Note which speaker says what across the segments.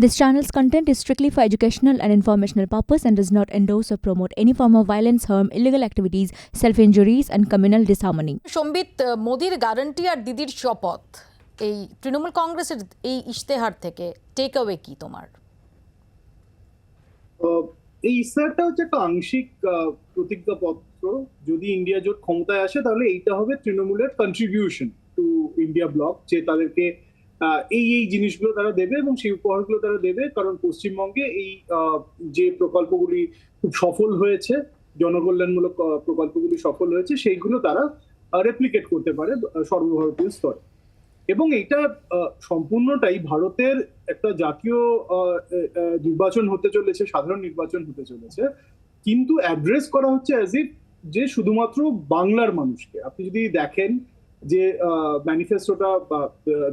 Speaker 1: This channel's content is strictly for educational and informational purpose and does not endorse or promote any form of violence, harm, illegal activities, self-injuries and communal disharmony.
Speaker 2: সম্বিত মোদির guarantee আর দিদির শপথ এই তৃণমূল কংগ্রেসের এই ইশতেহার থেকে take away কি তোমার
Speaker 3: এই ইসরায়েলটা হচ্ছে একটা আংশিক আহ, প্রতিজ্ঞাপত্র যদি ইন্ডিয়া জোট ক্ষমতায় আসে তাহলে এইটা হবে তৃণমূলের কন্ট্রিবিউশন টু ইন্ডিয়া ব্লক যে তাদেরকে এই এই জিনিসগুলো তারা দেবে এবং সেই উপহারগুলো তারা দেবে, কারণ পশ্চিমবঙ্গে এই যে প্রকল্পগুলি খুব সফল হয়েছে, জনকল্যাণমূলক প্রকল্পগুলি সফল হয়েছে, সেইগুলো তারা রেপ্লিকেট করতে পারে সর্বভারতীয় স্তরে। এবং এটা সম্পূর্ণটাই ভারতের একটা জাতীয় নির্বাচন হতে চলেছে, সাধারণ নির্বাচন হতে চলেছে, কিন্তু অ্যাড্রেস করা হচ্ছে অ্যাজ ইফ যে শুধুমাত্র বাংলার মানুষকে। আপনি যদি দেখেন যে ম্যানিফেস্টোটা বা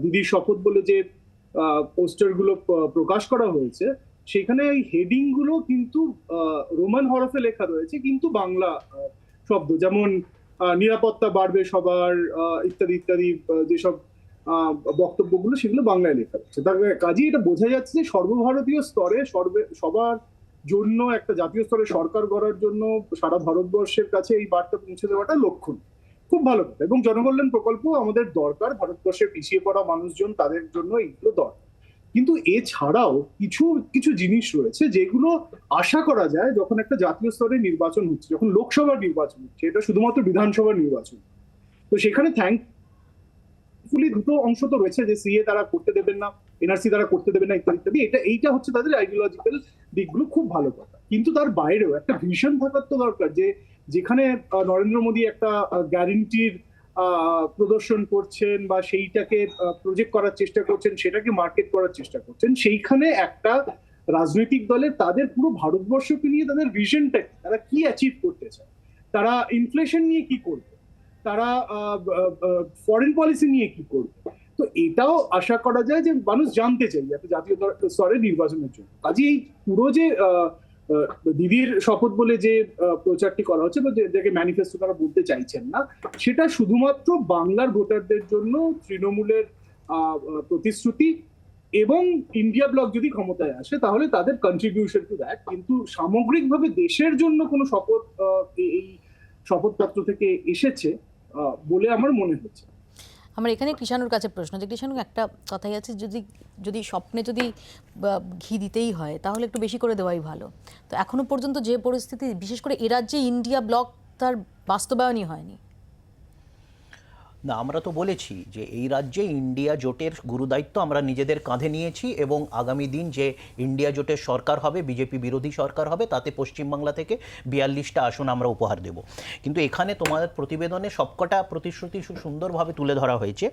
Speaker 3: দিদির শপথ বলে যে পোস্টারগুলো প্রকাশ করা হয়েছে, সেখানে এই হেডিংগুলো কিন্তু রোমান হরফে লেখা রয়েছে, কিন্তু বাংলা শব্দ। যেমন নিরাপত্তা বাড়বে সবার ইত্যাদি ইত্যাদি যেসব বক্তব্যগুলো, সেগুলো বাংলায় লেখা রয়েছে। তার কাজেই এটা বোঝা যাচ্ছে যে, সর্বভারতীয় স্তরে সর্বে, সবার জন্য একটা জাতীয় স্তরে সরকার গড়ার জন্য সারা ভারতবর্ষের কাছে এই বার্তা পৌঁছে দেওয়াটা লক্ষণ। খুব ভালো কথা। এবং জনকল্যাণ প্রকল্প আমাদের দরকার ভারতবর্ষের পিছিয়ে পড়া মানুষজন তাদের জন্য এইগুলো দরকার। কিন্তু এছাড়াও কিছু কিছু জিনিস রয়েছে যেগুলো আশা করা যায় যখন একটা জাতীয় স্তরে নির্বাচন হচ্ছে, যখন লোকসভার নির্বাচন হচ্ছে, এটা শুধুমাত্র বিধানসভার নির্বাচন। তো সেখানে থ্যাংক ফুলি দুটো অংশ তো রয়েছে যে সিএ তারা করতে দেবেন না এনআরসি তারা করতে দেবেন না, ইত্যাদি ইত্যাদি। এটা, এইটা হচ্ছে তাদের আইডিওলজিক্যাল দিকগুলো, খুব ভালো কথা। কিন্তু তার বাইরেও একটা ভিশন থাকার তো দরকার যে যেখানে নরেন্দ্র মোদী একটা গ্যারেন্টির প্রদর্শন করছেন বা সেইটাকে প্রজেক্ট করার চেষ্টা করছেন সেটাকে মার্কেট করার চেষ্টা করছেন সেইখানে একটা রাজনৈতিক দলের তাদের পুরো ভারতবর্ষকে নিয়ে তাদের ভিশনটা কি? তারা কি অ্যাচিভ করতে চায়? তারা ইনফ্লেশন নিয়ে কি করবে? তারা ফরেন পলিসি নিয়ে কি করবে? তো এটাও আশা করা যায় যে মানুষ জানতে চাই জাতীয় স্তরে নির্বাচনের জন্য। কাজে এই পুরো যে আহ, দিদির শপথ বলে যে প্রচারটি করা হচ্ছে বা যাকে ম্যানিফেস্টো তারা বলতে চাইছেন না, সেটা শুধুমাত্র বাংলার ভোটারদের জন্য তৃণমূলের প্রতিশ্রুতি এবং ইন্ডিয়া ব্লক যদি ক্ষমতায় আসে, তাহলে তাদের কন্ট্রিবিউশন টু দ্যাট কিন্তু সামগ্রিকভাবে দেশের জন্য কোনো শপথ এই- শপথপত্র থেকে এসেছে বলে আমার মনে হচ্ছে।
Speaker 2: আমার এখানে কৃষাণুর কাছে প্রশ্ন যে কৃষাণু একটা কথাই আছে, যদি যদি স্বপ্নে যদি ঘি দিতেই হয়, তাহলে একটু বেশি করে দেওয়াই ভালো। তো এখনও পর্যন্ত যে পরিস্থিতি, বিশেষ করে এ রাজ্যে ইন্ডিয়া ব্লক তার বাস্তবায়নই হয়নি।
Speaker 4: না আমরা তো বলেছি যে এই রাজ্যে ইন্ডিয়া জোটের গুরুদায়িত্ব আমরা নিজেদের কাঁধে নিয়েছি এবং আগামী দিন যে ইন্ডিয়া জোটের সরকার হবে বিজেপি বিরোধী সরকার হবে তাতে পশ্চিমবাংলা থেকে বিয়াল্লিশটা আসন আমরা উপহার দেব। কিন্তু এখানে তোমাদের প্রতিবেদনে সবকটা প্রতিশ্রুতি সুন্দরভাবে তুলে ধরা হয়েছে।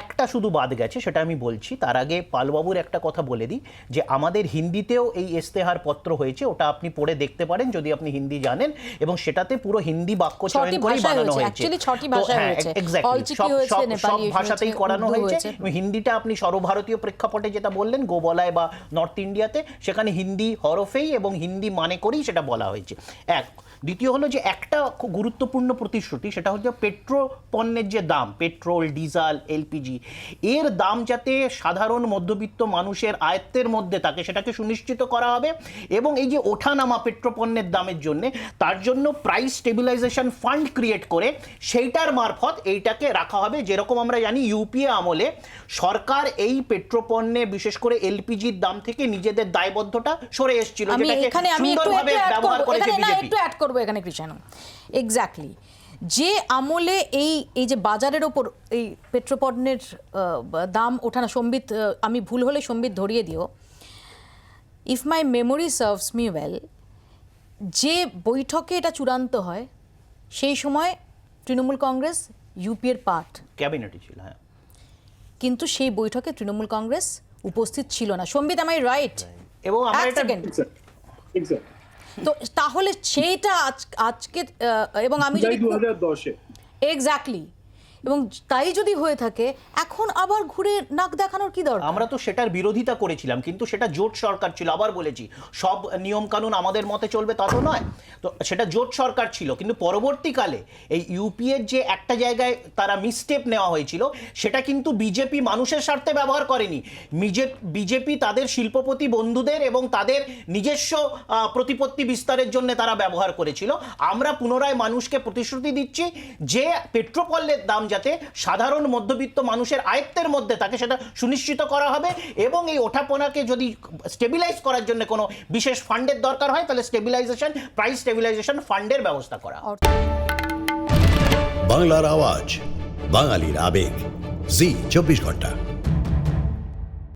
Speaker 4: একটা শুধু বাদ গেছে সেটা আমি বলছি তার আগে পালবাবুর একটা কথা বলে দিই যে আমাদের হিন্দিতেও এই ইস্তেহার পত্র হয়েছে ওটা আপনি পড়ে দেখতে পারেন যদি আপনি হিন্দি জানেন এবং সেটাতে পুরো হিন্দি বাক্য চয়ন করেই বানানো
Speaker 2: হয়েছে।
Speaker 4: হয়েছে।
Speaker 2: অলচিকি হয়েছে, নেপালি
Speaker 4: সব ভাষাতেই করানো হয়েছে। হিন্দিটা আপনি সর্বভারতীয় প্রেক্ষাপটে যেটা বললেন গোবলায় বা নর্থ ইন্ডিয়াতে সেখানে হিন্দি হরফেই এবং হিন্দি মানে করেই সেটা বলা হয়েছে। এক। দ্বিতীয় হলো যে একটা খুব গুরুত্বপূর্ণ প্রতিশ্রুতি সেটা হচ্ছে পেট্রো পণ্যের যে দাম পেট্রোল ডিজেল এলপিজি এর দাম যাতে সাধারণ মধ্যবিত্ত মানুষের আয়ত্তের মধ্যে থাকে সেটাকে সুনিশ্চিত করা হবে। এবং এই যে ওঠানামা পেট্রোপণ্যের দামের জন্য তার জন্য প্রাইস স্টেবিলাইজেশন ফান্ড ক্রিয়েট করে সেইটার মারফত এইটাকে রাখা হবে যেরকম আমরা জানি ইউপিএ আমলে সরকার এই পেট্রোপণ্যে বিশেষ করে এলপিজির দাম থেকে নিজেদের দায়বদ্ধতা সরে এসেছিল
Speaker 2: এখানে আমি একটু
Speaker 4: সুন্দরভাবে
Speaker 2: একটু add
Speaker 4: ব্যবহার করেছে
Speaker 2: এখানে না
Speaker 4: বিজেপি
Speaker 2: একটু অ্যাড করব এখানে কৃষাণু এক্স্যাক্টলি যে আমলে এই এই যে বাজারের ওপর এই পেট্রোপণ্যের দাম ওঠানো সম্বিত আমি ভুল হলে সম্বিত ধরিয়ে দিও। If my memory serves me well যে বৈঠকে এটা চূড়ান্ত হয় সেই সময় তৃণমূল কংগ্রেস ইউপিএর পার্ট
Speaker 4: ক্যাবিনেটে ছিল হ্যাঁ।
Speaker 2: কিন্তু সেই বৈঠকে তৃণমূল কংগ্রেস উপস্থিত ছিল না। সম্বিত আমাই রাইট
Speaker 4: এবং আমার এটা
Speaker 2: তো তাহলে সেইটা আজকে আহ, এবং আমি যদি
Speaker 3: দশে।
Speaker 2: এক্স্যাক্টলি এবং তাই যদি হয়ে থাকে, এখন আবার ঘুরে নাক দেখানোর কি দরকার?
Speaker 4: আমরা তো সেটার বিরোধিতা করেছিলাম, কিন্তু সেটা জোট সরকার ছিল, আবার বলেছি, সব নিয়ম কানুন আমাদের মতে চলবে তা তো নয়। তো সেটা জোট সরকার ছিল, কিন্তু পরবর্তীকালে এই ইউপিএর যে একটা জায়গায় তারা মিসস্টেপ নেওয়া হয়েছিল, সেটা কিন্তু বিজেপি মানুষের স্বার্থে ব্যবহার করেনি। বিজেপি তাদের শিল্পপতি বন্ধুদের এবং তাদের নিজস্ব প্রতিপত্তি বিস্তারের জন্য তারা ব্যবহার করেছিল। আমরা পুনরায় মানুষকে প্রতিশ্রুতি দিচ্ছি যে পেট্রোপলের দাম যাতে সাধারণ মধ্যবিত্ত মানুষের আয়ত্তের মধ্যে তাকে সেটা সুনিশ্চিত করা হবে এবং এই ওঠাপোনাকে যদি স্টেবিলাইজ করার জন্য কোনো বিশেষ ফান্ডের দরকার হয়, তাহলে স্টেবিলাইজেশন প্রাইস স্টেবিলাইজেশন ফান্ডের ব্যবস্থা করা।
Speaker 5: বাংলার আওয়াজ, বাঙালির আবেগ জি, চব্বিশ ঘণ্টা